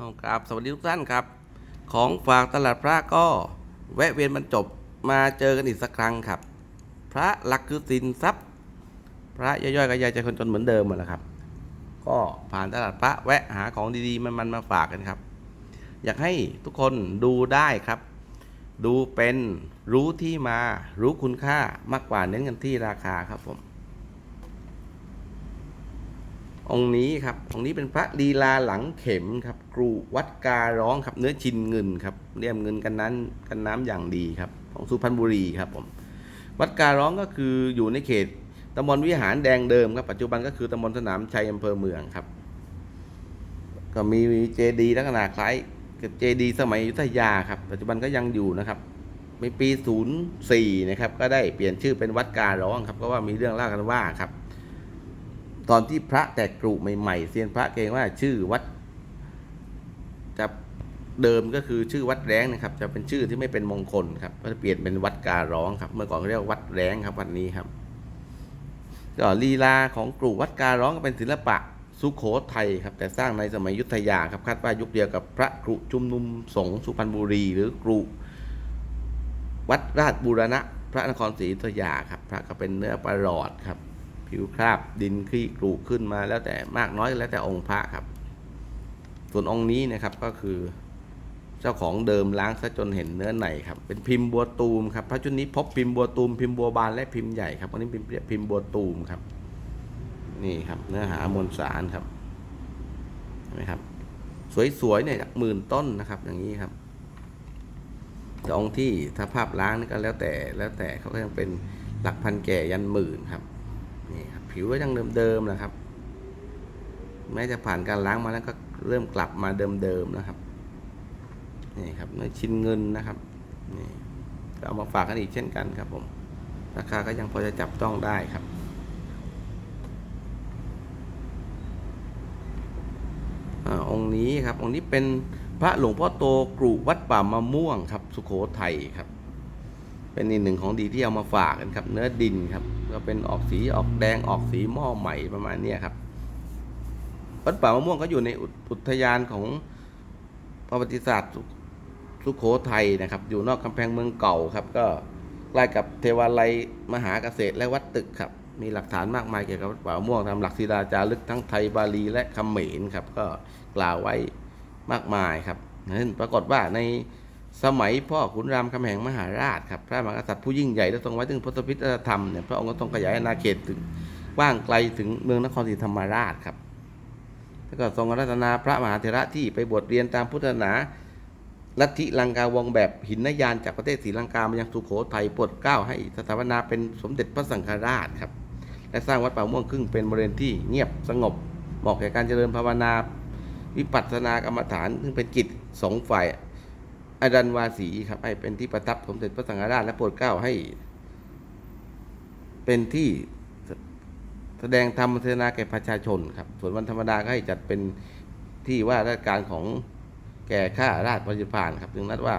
ห้องกราบสวัสดีทุกท่านครับ ของฝากตลาดพระก็แวะเวียนบรรจบมาเจอกันอีกสักครั้งครับ พระหลักคือสินทรัพย์ พระย่อยๆกับยายใจคนจนเหมือนเดิมหมดแหละครับ ก็ผ่านตลาดพระแวะหาของดีๆมันๆมาฝากกันครับ อยากให้ทุกคนดูได้ครับ ดูเป็นรู้ที่มารู้คุณค่ามากกว่าเน้นกันที่ราคาครับผม องค์นี้ครับองค์นี้เป็นพระลีลาหลังเข็มครับกรูวัดการ้องครับเนื้อชินเงินครับเลี่ยมเงินกันนั้นกันน้ำอย่างดีครับของสุพรรณบุรีครับผมวัดการ้องก็คืออยู่ในเขตตำบลวิหารแดงเดิมครับปัจจุบันก็คือตำบลสนามชัยอำเภอเมืองครับ ก็มีเจดีลักษณะคล้ายกับเจดีสมัยอยุธยาครับปัจจุบันก็ยังอยู่นะครับในปี 04 นะครับ ก็ได้เปลี่ยนชื่อเป็นวัดการ้องครับ ก็ว่ามีเรื่องเล่ากันว่าครับ ตอนที่พระแตกกรุใหม่ๆเซียนพระเกรงว่าชื่อวัดจะเดิมก็คือชื่อวัดแร้งนะครับ จะเป็นชื่อที่ไม่เป็นมงคลครับก็จะเปลี่ยนเป็นวัดการ้องครับ เมื่อก่อนเขาเรียกวัดแร้งครับ วัดนี้ครับก็ลีลาของกรุวัดการ้องเป็นศิลปะสุโขทัยครับ แต่สร้างในสมัยยุทธยาครับคาดว่ายุคเดียวกับพระกรุชุมนุมสงฆ์สุพรรณบุรี หรือกรุวัดราชบูรณะ พระนครศรีอยุธยาครับ พระก็เป็นเนื้อประหลอดครับ ผิวคราบดินขี้กรุขึ้นมาแล้วแต่มากน้อยแล้วแต่องค์พระครับ ส่วนองค์นี้นะครับก็คือเจ้าของเดิมล้างซะจนเห็นเนื้อในครับ เป็นพิมพ์บัวตูมครับพระชุดนี้พบพิมพ์บัวตูมพิมพ์บัวบานและพิมพ์ใหญ่ครับอันนี้เป็นพิมพ์บัวตูมครับ นี่ครับ เนื้อหามวลสารครับเห็นไหมครับ สวยๆเนี่ยหมื่นต้นนะครับ อย่างนี้ครับแต่องค์ที่ถ้าภาพล้างนี่ก็แล้วแต่แล้วแต่เขาก็ยังเป็นหลักพันแก่ยันหมื่นครับ นี่ครับผิวก็ยังเดิมๆนะครับ แม้จะผ่านการล้างมาแล้วก็เริ่มกลับมาเดิมๆนะครับนี่ครับเนื้อชิ้นเงินนะครับนี่ก็เอามาฝากกันอีกเช่นกันครับผมราคาก็ยังพอจะจับต้องได้ครับอาองค์นี้ครับองค์นี้เป็นพระหลวงพ่อโตกรุวัดป่ามะม่วงครับ สุโขทัยครับ เป็นอีกหนึ่งของดีที่เอามาฝากกันครับ เนื้อดินครับ ก็เป็นออกสีออกแดงออกสีหม้อใหม่ประมาณนี้ครับวัดป่ามะม่วงก็อยู่ในอุทยานของประวัติศาสตร์สุโขทัยนะครับ อยู่นอกกำแพงเมืองเก่าครับ ก็ใกล้กับเทวาลัยมหาเกษตรและวัดตึกครับ มีหลักฐานมากมายเกี่ยวกับวัดป่ามะม่วงตามหลักศิลาจารึกทั้งไทยบาลีและเขมรครับ ก็กล่าวไว้มากมายครับนั้นปรากฏว่าใน สมัยพ่อขุนรามคำแหงมหาราชครับพระมหากษัตริย์ผู้ยิ่งใหญ่และทรงไว้ถึงพุทธพิธธรรมเนี่ยพระองค์ก็ต้องขยายอาณาเขตถึงกว้างไกลถึงเมืองนครศรีธรรมราชครับ แล้วก็ทรงรัตนาพระมหาเถระที่ไปบวชเรียนตามพุทธศาสนาลัทธิลังกาวงแบบหินนยานจากประเทศศรีลังกามายังสุโขทัยปรดเก้าให้สถาปนาเป็นสมเด็จพระสังฆราชครับ และสร้างวัดป่าม่วงครึ่งเป็นบริเวณที่เงียบสงบเหมาะแก่การเจริญภาวนา วิปัสสนากรรมฐานซึ่งเป็นกิจสองฝ่าย อาดันวาสีครับ ให้เป็นที่ประทับสมเด็จพระสังฆราชและโปรดเกล้าให้ เป็นที่แสดงธรรมเทศนาแก่ประชาชนครับ ส่วนวันธรรมดาก็ให้จัดเป็นที่ว่าราชการของแก่ข้าราชบริพารครับจึงนัดว่า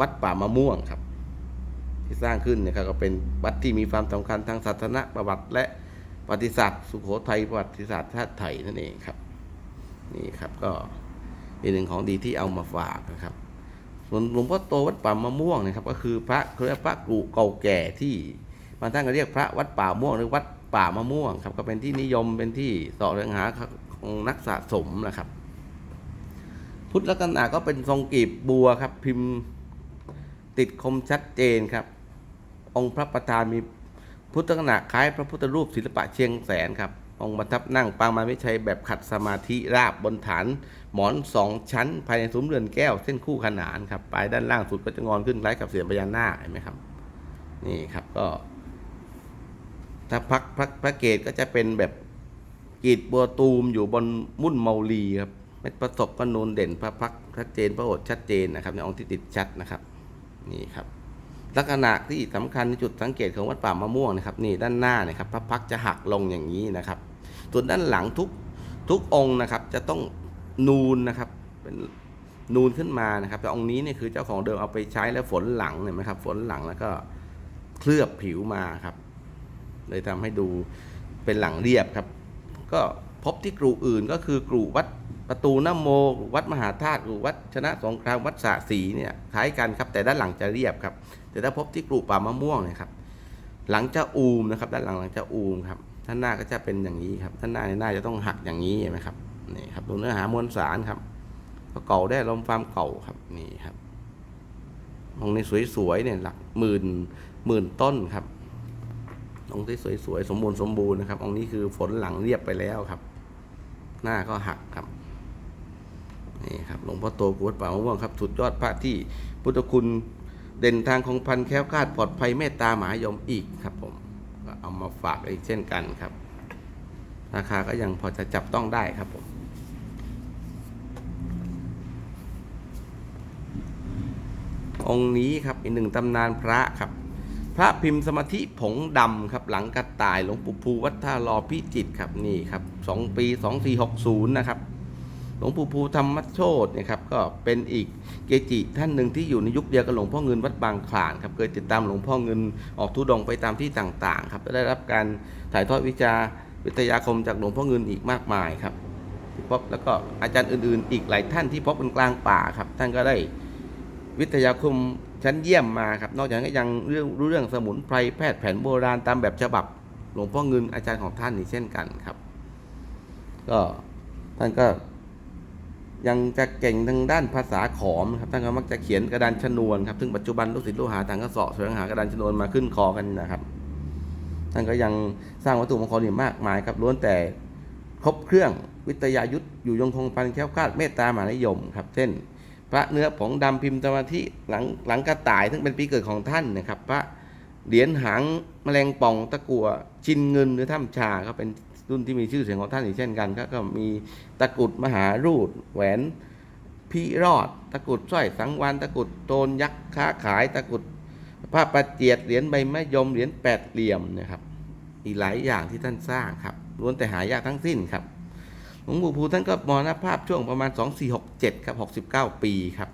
วัดป่ามะม่วงครับ ที่สร้างขึ้นเนี่ยครับก็เป็นวัดที่มีความสำคัญทางศาสนาประวัติ และประวัติศาสตร์สุโขทัยประวัติศาสตร์ชาติไทยนั่นเองครับ นี่ครับก็เป็นหนึ่งของดีที่เอามาฝากนะครับ ส่วนหลวงพ่อโตวัดป่ามะม่วงนะครับ ก็คือพระเขาเรียกพระกรุเก่าแก่ที่บางท่านก็เรียกพระวัดป่าม่วงหรือวัดป่ามะม่วงครับ ก็เป็นที่นิยมเป็นที่เสาะแสวงหาของนักสะสมนะครับ พุทธลักษณะก็เป็นทรงกีบบัวครับ พิมพ์ติดคมชัดเจนครับ องค์พระประธานมีพุทธลักษณะคล้ายพระพุทธรูปศิลปะเชียงแสนครับ องค์ประทับนั่งปางมาไม่ใช่แบบขัดสมาธิราบบนฐาน หมอนสองชั้น ภายในซุ้มเรือนแก้วเส้นคู่ขนานครับปลายด้านล่างสุดก็จะงอนขึ้นคล้ายกับเสียญพญานาคเห็นไหมครับ นี่ครับก็ ถ้าพักพระพระเกศก็จะเป็นแบบกรีดบัวตูมอยู่บนมุ่นเมาลีครับเม็ดประสบก็นูนเด่นพระพักตร์ชัดเจนพระโอษชัดเจนนะครับ ในองค์ที่ติดชัดนะครับนี่ครับลักษณะที่สำคัญในจุดสังเกตของวัดป่ามะม่วงนะครับนี่ด้านหน้านะครับพระพักจะหักลงอย่างนี้นะครับ ส่วนด้านหลังทุกทุกองค์นะครับ จะต้องนูนนะครับเป็นนูนขึ้นมานะครับ แต่องค์นี้เนี่ยคือเจ้าของเดิมเอาไปใช้แล้วฝนหลังเห็นไหมครับ ฝนหลังแล้วก็เคลือบผิวมาครับ เลยทำให้ดูเป็นหลังเรียบครับ ก็พบที่กรุอื่นก็คือกรุวัดประตูน้ำโมวัดมหาธาตุกรุวัดชนะสงครามวัดสระศรีเนี่ยคล้ายกันครับ แต่ด้านหลังจะเรียบครับ แต่ถ้าพบที่กรุป่ามะม่วงนะครับ หลังจะอูมนะครับ ด้านหลังหลังจะอูมครับ ด้านหน้าก็จะเป็นอย่างนี้ครับด้านหน้าในหน้าจะต้องหักอย่างนี้เห็นไหมครับนี่ครับดูเนื้อหามวลสารครับก็เก่าได้ลมความเก่าครับนี่ครับตรงนี้สวยๆเนี่ยหลักหมื่นหมื่นต้นครับองค์ที่สวยๆสมบูรณ์สมบูรณ์นะครับองค์นี้คือฝนหลังเรียบไปแล้วครับ หน้าก็หักครับนี่ครับหลวงพ่อโตกุวัดป่ามะม่วงครับสุดยอดพระที่พุทธคุณเด่นทางของพันแค้วคาดปลอดภัยเมตตามหายมอีกครับผม เอามาฝากอีกเช่นกันครับ ราคาก็ยังพอจะจับต้องได้ครับผมองค์นี้ครับอีกหนึ่งตำนานพระครับ พระพิมพ์สมาธิผงดำครับ หลังกระต่ายหลวงปู่ภูวัดท่ารอพิจิตครับนี่ครับสองปีสองสี่หกศูนย์นะครับ หลวงปู่ภูธรรมโชตนี่ยครับก็เป็นอีกเกจิท่านหนึ่งที่อยู่ในยุคเดียวกับหลวงพ่อเงินวัดบางขลานครับเคยติดตามหลวงพ่อเงินออกทุดงไปตามที่ต่างๆครับและได้รับการถ่ายทอดวิชาวิทยาคมจากหลวงพ่อเงินอีกมากมายครับพบแล้วก็อาจารย์อื่นๆ อีกหลายท่านที่พบเป็นกลางป่าครับ ท่านก็ได้วิทยาคมชั้นเยี่ยมมาครับ นอกจากนั้นก็ยังเรื่องรู้เรื่องสมุนไพรแพทย์แผนโบราณตามแบบฉบับหลวงพ่อเงินอาจารย์ของท่านนี่เช่นกันครับ ก็ท่านก็ ยังจะเก่งทางด้านภาษาขอมครับท่านก็มักจะเขียนกระดานชนวนครับซึ่งปัจจุบันลูกศิษย์ลูกหาต่างก็เสาะแสวงหากระดานชนวนมาขึ้นคอกันนะครับท่านก็ยังสร้างวัตถุมงคลอีกมากมายครับล้วนแต่ครบเครื่องวิทยายุทธอยู่ยงคงพันแค้วคลาดเมตตามหานิยมครับ เช่น พระเนื้อผงดำพิมพ์สมาธิหลังหลังกระต่าย ซึ่งเป็นปีเกิดของท่านนะครับ พระเหรียญหางแมลงป่องตะกัวชินเงินหรือถ้ำชาก็เป็น รุ่นที่มีชื่อเสียงของท่านอีกเช่นกันก็ก็มีตะกุดมหารูดแหวนพี่รอด ตะกุดสร้อยสังวานตะกุดโตนยักษ์ค้าขาย ตะกุดผ้าประเจียดเหรียญใบมะยมเหรียญแปดเหลี่ยมนะครับอีกหลายอย่างที่ท่านสร้างครับล้วนแต่หายากทั้งสิ้นครับหลวงปู่ภูท่านก็มรณภาพช่วงประมาณ 2467ครับ69 ปีครับ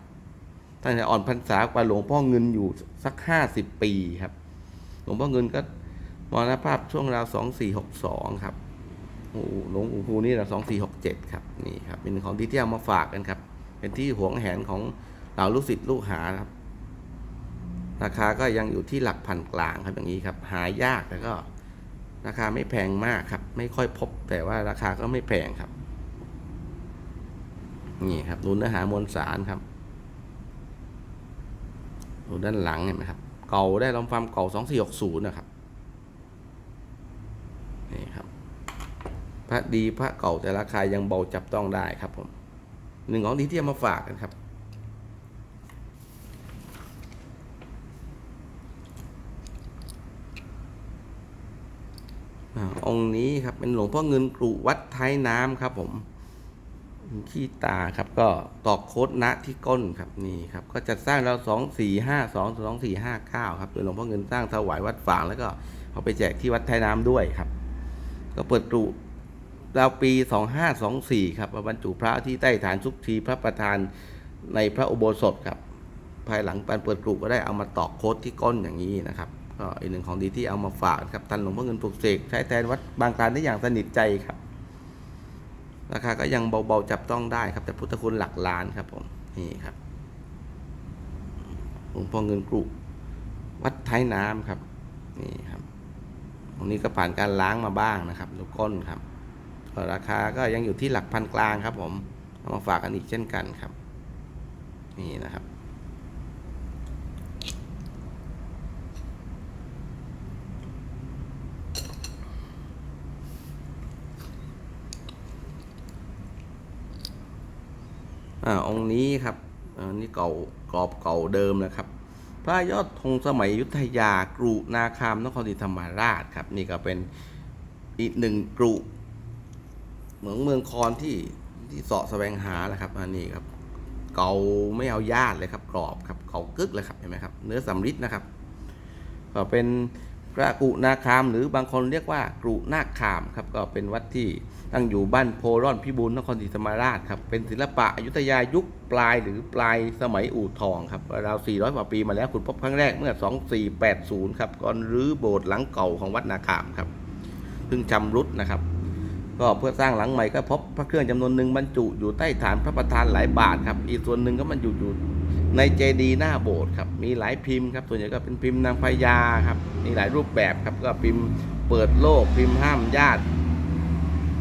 ท่านจะอ่อนพรรษากว่าหลวงพ่อเงินอยู่สัก 50 ปีครับ หลวงพ่อเงินก็มรณภาพช่วงราว 2462 ครับ หลวงปู่ภูนี่เรา2467ครับนี่ครับเป็นของที่ที่เอามาฝากกันครับ เป็นที่หวงแหนของเหล่าลูกศิษย์ลูกหาครับ ราคาก็ยังอยู่ที่หลักพันกลางครับอย่างนี้ครับ หายากแต่ก็ ราคาไม่แพงมากครับ ไม่ค่อยพบแต่ว่าราคาก็ไม่แพงครับนี่ครับดูเนื้อหามวลสารครับดูด้านหลังเห็นไหมครับ เก่าได้ลำความเก่าสองสี่หกศูนย์นะครับนี่ครับ พระดีพระเก่าแต่ราคายังเบาจับต้องได้ครับผมหนึ่งของดีที่เอามาฝากกันครับ องค์นี้ครับเป็นหลวงพ่อเงินกรุวัดท้ายน้ำครับผมขี้ตาครับก็ตอกโคดณที่ก้นครับนี่ครับ ก็จะสร้างเราสองสี่ห้าสองสองสี่ห้าเก้าครับโดยหลวงพ่อเงินสร้างถวายวัดฝางแล้วก็เอาไปแจกที่วัดไทยน้ำด้วยครับ ก็เปิดกรุ ราวปีสองห้าสองสี่ครับบรรจุพระที่ใต้ฐานสุกทีพระประธานในพระอุโบสถครับ ภายหลังการเปิดกรุก็ได้เอามาตอกโค้ดที่ก้นอย่างนี้นะครับก็อีกหนึ่งของดีที่เอามาฝากครับท่านหลวงพ่อเงินปลุกเสกใช้แทนวัดบางคลานได้อย่างสนิทใจครับ ราคาก็ยังเบาๆจับต้องได้ครับ แต่พุทธคุณหลักล้านครับผมนี่ครับหลวงพ่อเงินกรุวัดท้ายน้ำครับนี่ครับตรงนี้ก็ผ่านการล้างมาบ้างนะครับดูก้นครับ ก็ราคาก็ยังอยู่ที่หลักพันกลางครับ ผมเอามาฝากกันอีกเช่นกันครับ นี่นะครับอ่าองค์นี้ครับอันนี้เก่ากรอบเก่าเดิมนะครับ พระยอดธงสมัยยุทธยากรุนาคามนครศรีธรรมราชครับ นี่ก็เป็นอีกหนึ่งกรุ เหมืองเมืองคอนที่ที่เสาะแสวงหาแหละครับอันนี้ครับ เก่าไม่เอาญาติเลยครับ กรอบครับเกากึกเลยครับเห็นไหมครับ เนื้อสำริดนะครับ ก็เป็นพระกุนาคาม หรือบางคนเรียกว่ากรุนาคามครับก็เป็นวัดที่ตั้งอยู่บ้านโพร่อนพิบูลนครศรีธรรมราชครับเป็นศิลปะอยุธยายุคปลายหรือปลายสมัยอู่ทองครับราว 400 กว่าปีมาแล้วขุดพบครั้งแรกเมื่อ 2480 ครับก่อนรื้อโบสถ์หลังเก่าของวัดนาคามครับซึ่งชำรุดนะครับ ก็เพื่อสร้างหลังใหม่ก็พบพระเครื่องจำนวนหนึ่งบรรจุอยู่ใต้ฐานพระประธานหลายบาทครับ อีกส่วนหนึ่งก็มันอยู่อยู่ในเจดีย์หน้าโบสถ์ครับ มีหลายพิมพ์ครับ ส่วนใหญ่ก็เป็นพิมพ์นางพญาครับ มีหลายรูปแบบครับ ก็พิมพ์เปิดโลก พิมพ์ห้ามญาติ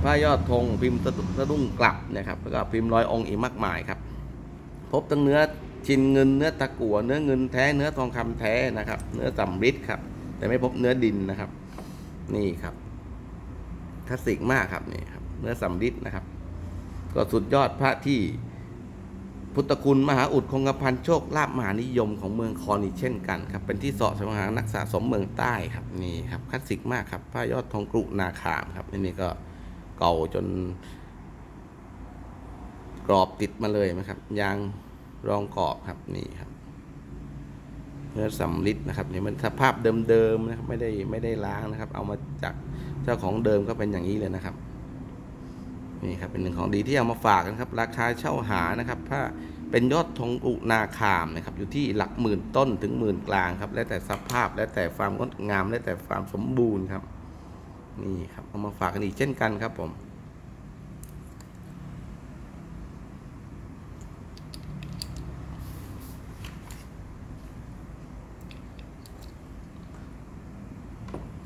พระยอดธง พิมพ์สะดุ้งกลับนะครับ แล้วก็พิมพ์ร้อยองค์อีกมากมายครับ พบทั้งเนื้อชินเงิน เนื้อตะกั่ว เนื้อเงินแท้ เนื้อทองคำแท้นะครับ เนื้อสำริดครับ แต่ไม่พบเนื้อดินนะครับ นี่ครับ คลาสสิกมากครับนี่ครับเนื้อสำริดนะครับ ก็สุดยอดพระที่พุทธคุณมหาอุดคงกระพันโชคลาภมหานิยมของเมืองคอนอีเช่นกันครับ เป็นที่เสาะสมหานักสะสมเมืองใต้ครับนี่ครับคลาสสิกมากครับพระยอดทองกรุนาคามครับนนี่ก็เก่าจน กรอบติดมาเลยนะครับยางรองกรอบครับนี่ครับเนื้อสำลิดนะครับนี่มันสภาพเดิมๆนะครับไม่ได้ไม่ได้ล้างนะครับ เอามาจาก เจ้าของเดิมก็เป็นอย่างนี้เลยนะครับนี่ครับเป็นหนึ่งของดีที่เอามาฝากกันครับ ราคาเช่าหานะครับถ้าเป็นยอดทองอุนาคามนะครับ อยู่ที่หลักหมื่นต้นถึงหมื่นกลางครับ แล้วแต่สภาพแล้วแต่ความงดงามแล้วแต่ความสมบูรณ์ครับ นี่ครับเอามาฝากกันอีกเช่นกันครับผม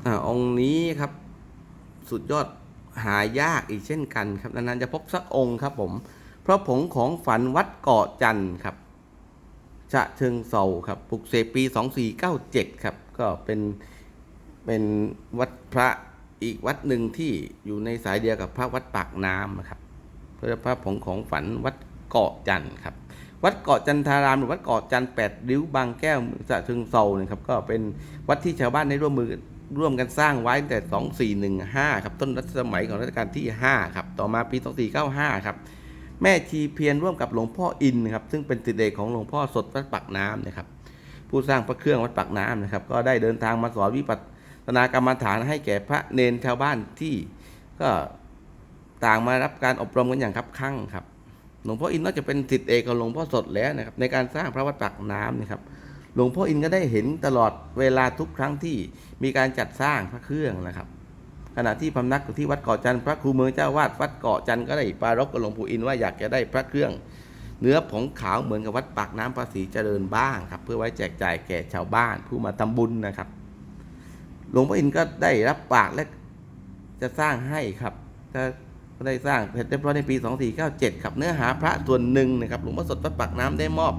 อ่าองค์นี้ครับ สุดยอดหายากอีกเช่นกันครับนานๆจะพบสักองค์ครับผม เพราะผงของฝันวัดเกาะจันทร์ครับฉะเชิงเซาครับปลุกเสกปี 2497 ครับ ก็เป็นเป็นวัดพระอีกวัดหนึ่งที่อยู่ในสายเดียวกับพระวัดปากน้ำนะครับเพื่อพระผงของฝันวัดเกาะจันทร์ครับ วัดเกาะจันทารามหรือวัดเกาะจันทร์แปดริ้วบางแก้วฉะเชิงเซาเนี่ยครับ ก็เป็นวัดที่ชาวบ้านได้ร่วมมือ ร่วมกันสร้างไว้ตั้งแต่ 2415 ครับ ต้นรัชสมัยของรัชกาลที่ 5 ครับ ต่อมาปี 2495 ครับ แม่ชีเพียรร่วมกับหลวงพ่ออินครับ ซึ่งเป็นศิษย์เอกของหลวงพ่อสดวัดปากน้ำนะครับ ผู้สร้างพระเครื่องวัดปากน้ำนะครับ ก็ได้เดินทางมาสอนวิปัสสนากรรมฐานให้แก่พระเนนชาวบ้านที่ก็ต่างมารับการอบรมกันอย่างคับคั่งครับ หลวงพ่ออินนอกจากเป็นศิษย์เอกของหลวงพ่อสดแล้วนะครับ ในการสร้างพระวัดปากน้ำนะครับ หลวงพ่ออินก็ได้เห็นตลอดเวลาทุกครั้งที่มีการจัดสร้างพระเครื่องนะครับ ขณะที่พำนักอยู่ที่วัดเกาะจันทร์พระครูเมืองเจ้าวาดวัดเกาะจันทร์ก็ได้ปรารภกับหลวงปู่อินว่าอยากจะได้พระเครื่อง เนื้อผงขาวเหมือนกับวัดปากน้ำภาษีเจริญบ้างครับ เพื่อไว้แจกจ่ายแก่ชาวบ้านผู้มาทำบุญนะครับ หลวงพ่ออินก็ได้รับปากและจะสร้างให้ครับจะก็ได้สร้างเสร็จเรียบร้อยในปี 2497 ครับ เนื้อหาพระส่วนหนึ่งนะครับ หลวงพ่อสดวัดปากน้ำได้มอบ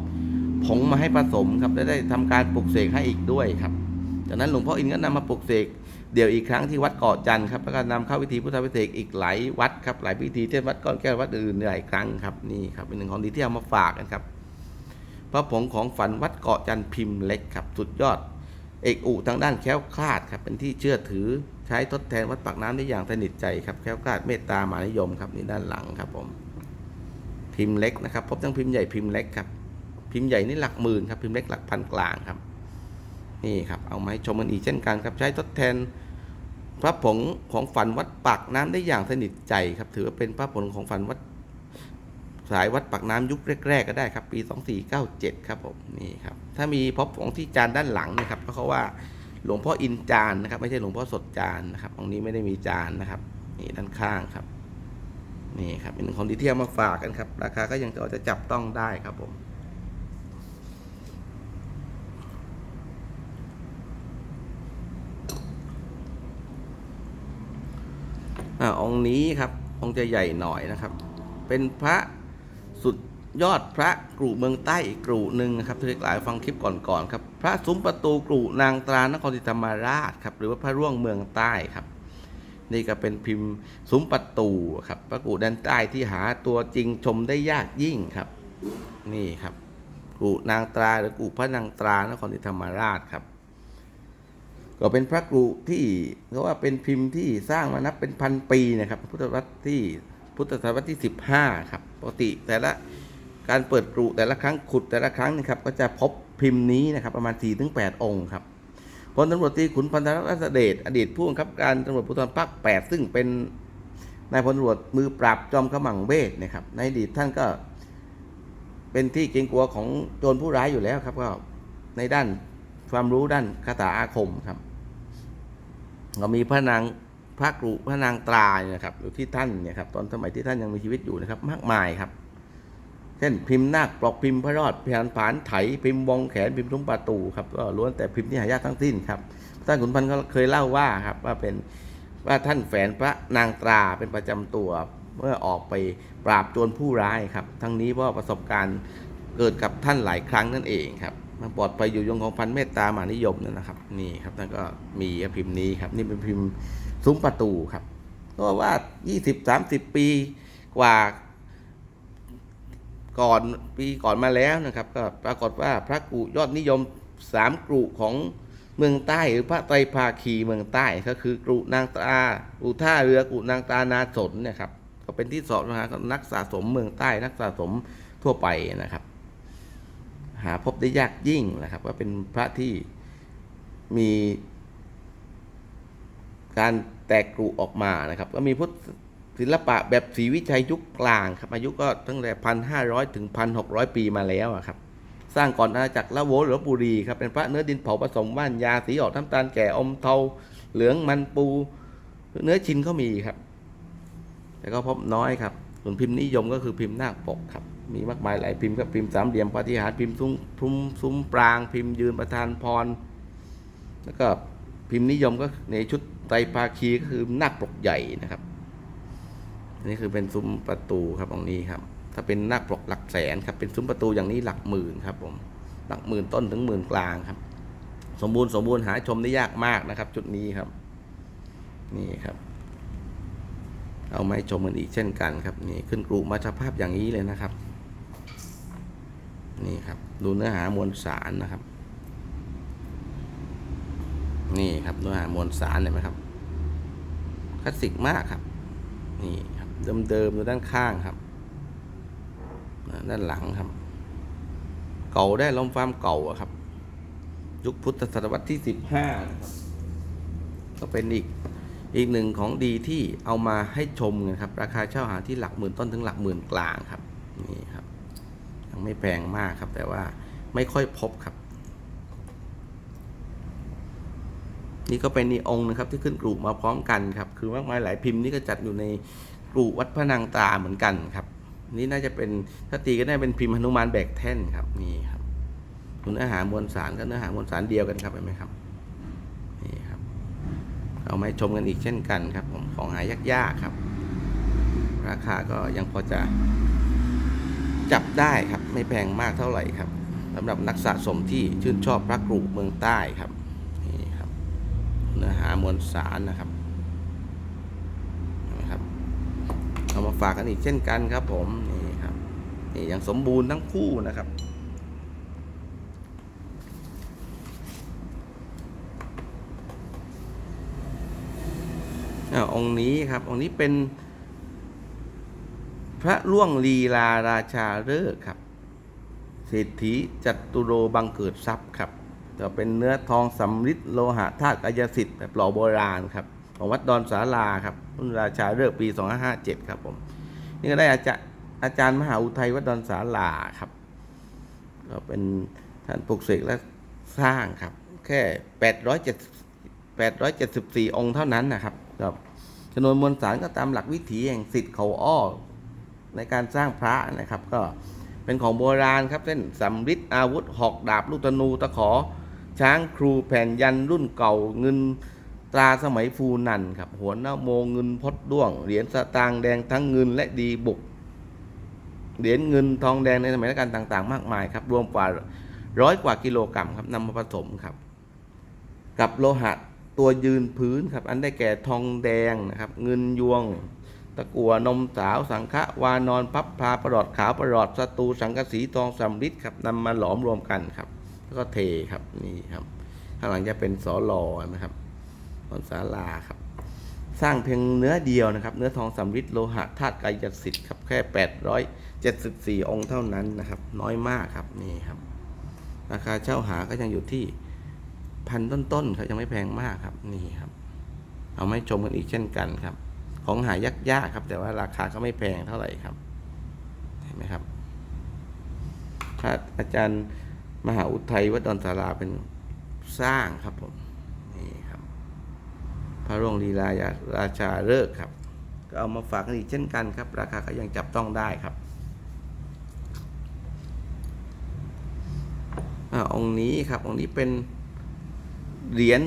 ผงมาให้ผสมครับและได้ทำการปลุกเสกให้อีกด้วยครับจากนั้นหลวงพ่ออินก็นำมาปลุกเสกเดี๋ยวอีกครั้งที่วัดเกาะจันทร์ครับแล้วก็นำเข้าพิธีพุทธวิเศษอีกหลายวัดครับหลายพิธีเช่นวัดก้อนแก้ววัดอื่นๆหลายครั้งครับนี่ครับเป็นหนึ่งของดีที่เอามาฝากกันครับพระผงของฝันวัดเกาะจันทร์พิมพ์เล็กครับสุดยอด เอกอุทางด้านแค้วคลาดครับเป็นที่เชื่อถือใช้ทดแทนวัดปากน้ำได้อย่างสนิทใจครับแค้วคลาดเมตตามหานิยมครับนี่ด้านหลังครับผมพิมพ์เล็กนะครับพบทั้งพิมพ์ใหญ่พิมพ์เล็กครับ พิมพ์ใหญ่นี่หลักหมื่นครับพิมพ์เล็กหลักพันกลางครับนี่ครับเอามาให้ชมกันอีกเช่นกันครับใช้ทดแทนพระผงของฝันวัดปากน้ำได้อย่างสนิทใจครับถือว่าเป็นพระผงของฝันวัดสายวัดปากน้ำยุคแรกๆก็ได้ครับปี 2497 ครับผมนี่ครับถ้ามีพบของที่จานด้านหลังนะครับก็เขาว่าหลวงพ่ออินจานนะครับ ไม่ใช่หลวงพ่อสดจานนะครับองค์นี้ไม่ได้มีจานนะครับ นี่ด้านข้างครับนี่ครับเป็นของดีที่เอามาฝากกันครับ ราคาก็ยังจะจับต้องได้ครับผม อ่าองค์นี้ครับองค์จะใหญ่หน่อยนะครับ เป็นพระสุดยอดพระกรุเมืองใต้อีกกรุหนึ่งนะครับที่หลายฟังคลิปก่อนๆครับพระซุ้มประตูกรุนางตรานครศรีธรรมราชครับหรือว่าพระร่วงเมืองใต้ครับ นี่ก็เป็นพิมพ์ซุ้มประตูครับพระกรุด้านใต้ที่หาตัวจริงชมได้ยากยิ่งครับ นี่ครับกรุนางตราหรือกรุพระนางตรานครศรีธรรมราชครับ ก็เป็นพระกรุที่เขาว่าเป็นพิมพ์ที่สร้างมานับเป็นพันปีนะครับ พุทธศตวรที่พุทธศตวรรษที่ 15 ครับปกติแต่ละการเปิดกรุแต่ละครั้งขุดแต่ละครั้งนะครับ ก็จะพบพิมพ์นี้นะครับประมาณ 4-8 องค์ครับพลตำรวจตรีขุนพันธรัตนเดชอดีตผู้บังคับการตำรวจภูธรภาค8ซึ่งเป็นนายพลตำรวจมือปราบจอมขมังเวทนะครับในอดีตท่านก็เป็นที่เกรงกลัวของโจรผู้ร้ายอยู่แล้วครับก็ในด้านความรู้ด้านคาถาอาคมครับ ก็มีพระนางพระกรุพระนางตราเนี่ยนะครับหรือที่ท่านเนี่ยครับตอนสมัยที่ท่านยังมีชีวิตอยู่นะครับ มากมายครับ เช่นพิมพ์นาคปลอกพิมพ์พระรอดพิมพ์ผานไถพิมพ์วงแขนพิมพ์ทุ้มประตูครับก็ล้วนแต่พิมพ์ที่หายากทั้งสิ้นครับท่านขุนพันธ์ก็เคยเล่าว่าครับว่าเป็นว่าท่านแฝนพระนางตราเป็นประจำตัวเมื่อออกไปปราบโจรผู้ร้ายครับ ทั้งนี้เพราะประสบการณ์เกิดกับท่านหลายครั้งนั่นเองครับ ปลอดภัยอยู่ยงของพันเมตตามานิยมนั่นนะครับ นี่ครับท่นก็มีพิมพ์นี้ครับ นี่เป็นพิมพ์ซุ้มประตูครับก็ว่า20-30ปีกว่าก่อนปีก่อนมาแล้วนะครับ ก็ปรากฏว่าพระกุยอดนิยมสามกรุของเมืองใต้หรือพระไตรภาคีเมืองใต้ก็คือกรุนางตาอุท่าเรือกรุนางตานาสนเนะครับก็เป็นที่สอบนะฮะนักสะสมเมืองใต้นักสะสมทั่วไปนะครับ หาพบได้ยากยิ่งนะครับว่าเป็นพระที่มีการแตกกรุออกมานะครับ ก็มีพุทธศิลปะแบบศรีวิชัยยุคกลางครับอายุก็ตั้งแต่พันห้าร้อยถึงพันหกร้อยปีมาแล้วครับ สร้างก่อนอาณาจักรละโวหรือลพบุรีครับเป็นพระเนื้อดินเผาผสมว่านยาสีออกน้ำตาลแก่อมเทาเหลืองมันปู เนื้อชินก็มีครับ แต่ก็พบน้อยครับส่วนพิมพ์นิยมก็คือพิมพ์นาคปกครับ มีมากมายหลายพิมพ์ครับพิมพ์สามเหลี่ยมปาฏิหารพิมพ์ซุ้มซุ้มซุ้มปราง พิมพ์ยืนประธานพร แล้วก็พิมพ์นิยมก็ในชุดไตรภาคีก็คือนาคปกใหญ่นะครับอันนี่คือเป็นซุ้มประตูครับตรงนี้ครับ ถ้าเป็นนาคปกหลักแสนครับเป็นซุ้มประตูอย่างนี้หลักหมื่นครับผมหลักหมื่นต้นถึงหมื่นกลางครับ สมบูรณ์สมบูรณ์หาชมได้ยากมากนะครับจุดนี้ครับ นี่ครับเอาไม้ชมกันอีกเช่นกันครับนี่ขึ้นกรุมาสภาพอย่างนี้เลยนะครับ นี่ครับ ดูเนื้อหามวลสารนะครับ นี่ครับเนื้อหามวลสารเห็นไหมครับคลาสสิกมากครับ นี่ครับเดิมๆดูด้านข้างครับ ด้านหลังครับ เก่าได้ล้มฟ้ามเก่าอะครับ ยุคพุทธศตวรรษที่สิบห้านะครับก็เป็นอีกอีกหนึ่งของดีที่เอามาให้ชมกันครับ ราคาเช่าหาที่หลักหมื่นต้นถึงหลักหมื่นกลางครับ ยังไม่แพงมากครับ แต่ว่าไม่ค่อยพบครับ นี่ก็เป็นอีองค์นะครับ ที่ขึ้นกรุมาพร้อมกันครับ คือมากมายหลายพิมพ์นี่ก็จัดอยู่ในกรุวัดพระนางตาเหมือนกันครับ นี่น่าจะเป็นถ้าตีก็ได้เป็นพิมพ์หนุมานแบกแท่นครับนี่ครับเนื้อหามวลสารก็เนื้อหามวลสารเดียวกันครับเห็นไหมครับนี่ครับ เอามาชมกันอีกเช่นกันครับผมของหายยากๆครับ ราคาก็ยังพอจะ จับได้ครับไม่แพงมากเท่าไหร่ครับสำหรับนักสะสมที่ชื่นชอบพระกรุเมืองใต้ครับนี่ครับเนื้อหามวลสารนะครับนะครับเอามาฝากกันอีกเช่นกันครับผมนี่ครับนี่ยังสมบูรณ์ทั้งคู่นะครับอาองค์นี้ครับองค์นี้เป็น พระล่วงลีลาราชาฤกษ์ครับ เศรษฐีจัตุโรบังเกิดทรัพย์ครับจะเป็นเนื้อทองสำริดโลหะธาตุกายสิทธิ์แบบหล่อโบราณครับของวัดดอนสาลาครับรุ่นราชาฤกษ์ปี 2557 ครับผมนี่ก็ได้อาจารย์อาจารย์มหาอุทัยวัดดอนสาลาครับก็เป็นท่านปลุกเสกและสร้างครับ แค่ 870 874 องค์เท่านั้นนะครับครับจำนวนมวลสารก็ตามหลักวิถีแห่งสิทธิ์เขาอ้อ ในการสร้างพระนะครับ ก็เป็นของโบราณครับเช่นสำริดอาวุธหอกดาบลูกธนูตะขอ ช้างครูแผ่นยันรุ่นเก่าเงินตราสมัยฟูนันครับหัวหน้าโมเงินพดด้วงเหรียญสตางค์แดงทั้งเงินและดีบุกเหรียญเงินทองแดงในสมัยรัชกาลต่างๆ มากมายครับรวมกว่าร้อยกว่ากิโลกรัมครับนำมาผสมครับ กับโลหะตัวยืนพื้นครับ อันได้แก่ทองแดงนะครับ เงินยวง ตะกัวนมสาวสังฆะวานอนพับพาประหลอดขาวประหลอดสตูสังกะสีทองสำริดครับนำมาหลอมรวมกันครับ แล้วก็เทครับนี่ครับ ข้างหลังจะเป็นสอลอนะครับตอนศาลาครับ สร้างเพียงเนื้อเดียวนะครับ เนื้อทองสำริดโลหะธาตุกายสิทธิ์ครับแค่ 874 องค์เท่านั้นนะครับ น้อยมากครับนี่ครับ ราคาเช่าหาก็ยังอยู่ที่พันต้นๆครับยังไม่แพงมากครับนี่ครับ เอาไม่ชมกันอีกเช่นกันครับ ของหายยากๆครับ แต่ว่าราคาก็ไม่แพงเท่าไหร่ครับเห็นไหมครับพระอาจารย์มหาอุทัยวัดดอนสาราเป็นสร้างครับผมนี่ครับ พระร่วงลีลายาราชาเลิกครับ ก็เอามาฝากกันอีกเช่นกันครับ ราคาก็ยังจับต้องได้ครับอาองค์นี้ครับองค์นี้เป็นเหรียญ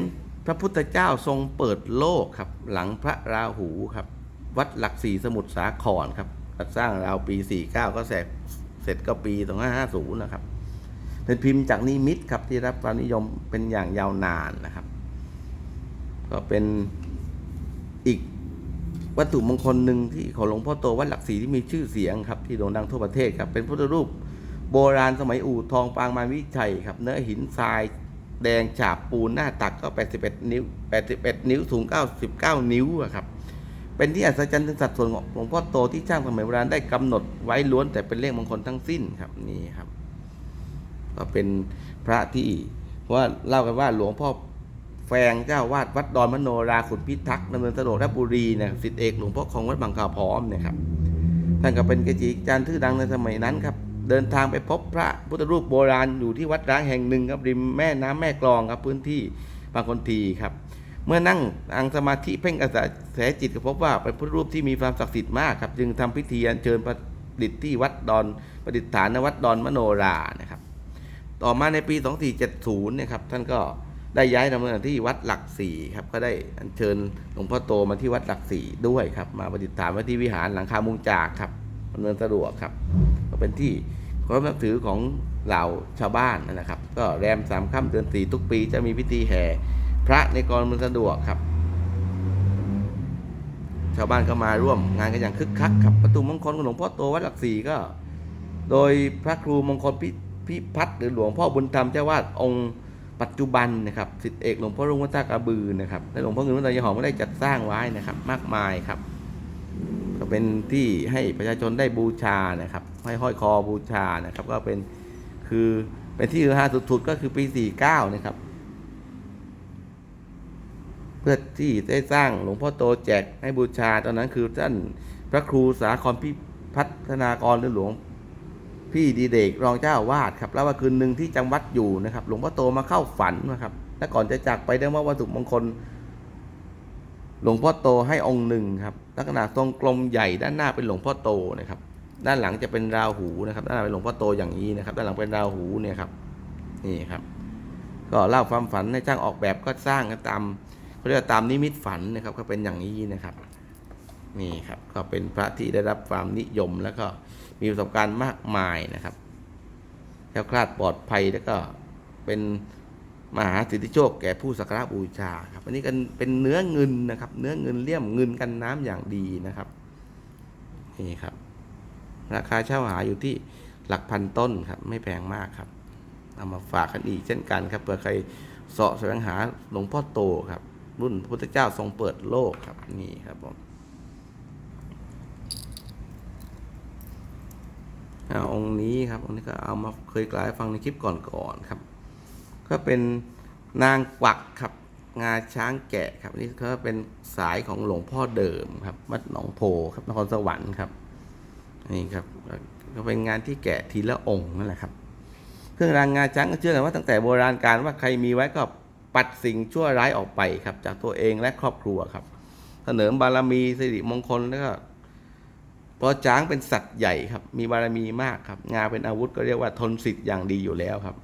พระพุทธเจ้าทรงเปิดโลกครับ หลังพระราหูครับ วัดหลักสี่สมุทรสาครครับสร้างราวปี 49 ก็เสร็จเสร็จก็ปี 2550 นะครับ เป็นพิมพ์จากนิมิตครับที่รับความนิยมเป็นอย่างยาวนานนะครับ ก็เป็นอีกวัตถุมงคลหนึ่งที่ของหลวงพ่อโตวัดหลักศรีที่มีชื่อเสียงครับ ที่โด่งดังทั่วประเทศครับ เป็นพุทธรูปโบราณสมัยอู่ทองปางมารวิชัยครับ เนื้อหินทราย แดงฉาบปูนหน้าตักก็ 81 นิ้ว 81 นิ้วสูง 99 นิ้วอะครับเป็นที่อัศจรรย์ถึงสัดส่วนของหลวงพ่อโตที่ช่างสมัยโบราณได้กำหนดไว้ล้วนแต่เป็นเลขมงคลทั้งสิ้นครับนี่ครับ ก็เป็นพระที่ว่าเล่ากันว่าหลวงพ่อแฟงเจ้าวาดวัดดอนมโนราขุนพิทักษ์ดำเนินสะดวกราชบุรีเนี่ยสิทธิเอกหลวงพ่อคงวัดบางกาพร้อมเนี่ยครับท่านก็เป็นกจิจารย์ชื่อดังในสมัยนั้นครับ เดินทางไปพบพระพุทธรูปโบราณอยู่ที่วัดร้างแห่งหนึ่งครับริมแม่น้ำแม่กลองครับพื้นที่บางคนทีครับ เมื่อนั่งอังสมาธิเพ่งกระแสจิตก็พบว่าเป็นพุทธรูปที่มีความศักดิ์สิทธิ์มากครับ จึงทำพิธีอัญเชิญประดิษฐ์ที่วัดดอนประดิษฐานณวัดดอนมโนรานะครับ ต่อมาในปี 2470เนี่ยครับท่านก็ได้ย้ายดำเนินที่วัดหลักสี่ครับก็ได้อัญเชิญหลวงพ่อโตมาที่วัดหลักสี่ด้วยครับมาประดิษฐานไว้ที่วิหารหลังคามุงจากครับดำเนินสะดวกครับ ก็เป็นที่เคารพนับถือของเหล่าชาวบ้านนะครับ ก็แรมสามค่ำเดือนสี่ทุกปีจะมีพิธีแห่พระในกรมันสะดวกครับ ชาวบ้านก็มาร่วมงานกันอย่างคึกคักครับประตูมงคลของหลวงพ่อโตวัดหลักสี่ก็ โดยพระครูมงคลพิพิพัฒน์หรือหลวงพ่อบุญธรรมเจ้าวาดองค์ปัจจุบันนะครับสิทธิเอกหลวงพ่อรุ่งวัดท่ากระบือนะครับและหลวงพ่อเงินวัดตะยหอมก็ได้จัดสร้างไว้นะครับ มากมายครับ ก็เป็นที่ให้ประชาชนได้บูชานะครับ ให้ห้อยคอบูชานะครับ ก็เป็นคือเป็นที่ฮือฮาสุดๆก็คือปี49นะครับ เพื่อที่ได้สร้างหลวงพ่อโตแจกให้บูชาตอนนั้นคือท่านพระครูสาครพิพัฒนากรหรือหลวงพี่ดีเดกรองเจ้าวาดครับแล้วว่าคืนหนึ่งที่จำวัดอยู่นะครับ หลวงพ่อโตมาเข้าฝันนะครับและก่อนจะจากไปได้ว่าวัตถุมงคล หลวงพ่อโตให้องค์หนึ่งครับลักษณะทรงกลมใหญ่ด้านหน้าเป็นหลวงพ่อโตนะครับ ด้านหลังจะเป็นราหูนะครับด้านหน้าเป็นหลวงพ่อโตอย่างนี้นะครับด้านหลังเป็นราหูเนี่ยครับนี่ครับ ก็เล่าความฝันให้ช่างออกแบบก็สร้างกันตามเขาเรียกตามนิมิตฝันนะครับ ก็เป็นอย่างนี้นะครับนี่ครับก็เป็นพระที่ได้รับความนิยมแล้วก็มีประสบการณ์มากมายนะครับแคล้วคลาดปลอดภัยแล้วก็เป็นมหาสิทธิโชคแก่ผู้สักการะบูชาครับอันนี้กันเป็นเนื้อเงินนะครับ เนื้อเงินเลี่ยมเงินกันน้ำอย่างดีนะครับนี่ครับ ราคาเช่าหาอยู่ที่หลักพันต้นครับ ไม่แพงมากครับ เอามาฝากกันอีกเช่นกันครับเผื่อใครเสาะแสวงหาหลวงพ่อโตครับ รุ่นพระพุทธเจ้าทรงเปิดโลกครับนี่ครับผมอองค์นี้ครับองค์นี้ก็เอามาเคยกล่าวให้ฟังในคลิปก่อนๆครับ ก็เป็นนางกวักครับ งาช้างแกะครับนนี่ก็เป็นสายของหลวงพ่อเดิมครับวัดหนองโพครับนครสวรรค์ครับ นี่ครับก็เป็นงานที่แกะทีละองค์นั่นแหละครับ เครื่องรางงาช้างก็เชื่อกันว่าตั้งแต่โบราณการว่าใครมีไว้ก็ปัดสิ่งชั่วร้ายออกไปครับ จากตัวเองและครอบครัวครับเสนอบารมีสิริมงคลแล้วก็เพราะช้างเป็นสัตว์ใหญ่ครับ มีบารมีมากครับ งาเป็นอาวุธก็เรียกว่าทนสิทธิ์อย่างดีอยู่แล้วครับ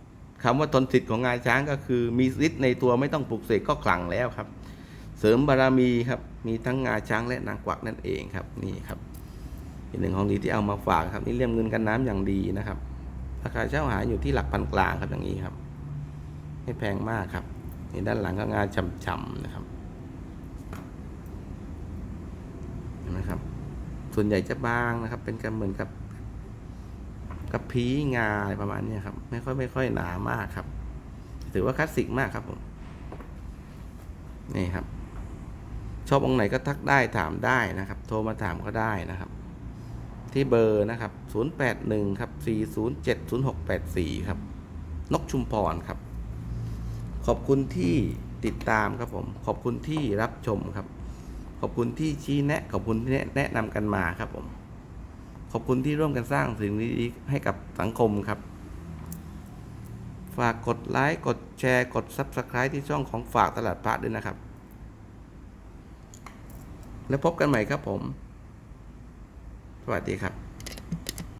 คำว่าทนสิทธิ์ของงาช้างก็คือมีฤทธิ์ในตัวไม่ต้องปลุกเสกก็ขลังแล้วครับ เสริมบารมีครับ มีทั้งงาช้างและนางกวักนั่นเองครับ นี่ครับ อีกหนึ่งของดีที่เอามาฝากครับนี่เลี่ยมเงินกันน้ำอย่างดีนะครับ ราคาเช่าหาอยู่ที่หลักพันกลางครับอย่างนี้ครับ ไม่แพงมากครับนี่ด้านหลังก็งาฉ่ำๆนะครับเห็นไหมครับ ส่วนใหญ่จะบางนะครับ เป็นกันเหมือนกับกับพีงาอะไรประมาณนี้ครับ ไม่ค่อยไม่ค่อยหนามากครับ ถือว่าคลาสสิกมากครับผมนี่ครับ ชอบองค์ไหนก็ทักได้ถามได้นะครับ โทรมาถามก็ได้นะครับ ที่เบอร์นะครับ 081 ครับ 407 0684 ครับ นกชุมพรครับ ขอบคุณที่ติดตามครับผม ขอบคุณที่รับชมครับ ขอบคุณที่ชี้แนะ ขอบคุณที่แนะนำกันมาครับผม ขอบคุณที่ร่วมกันสร้างสิ่งดีๆให้กับสังคมครับ ฝากกดไลค์ กดแชร์ กด Subscribe ที่ช่องของฝากตลาดพระด้วยนะครับ แล้วพบกันใหม่ครับผม วัสดีครับ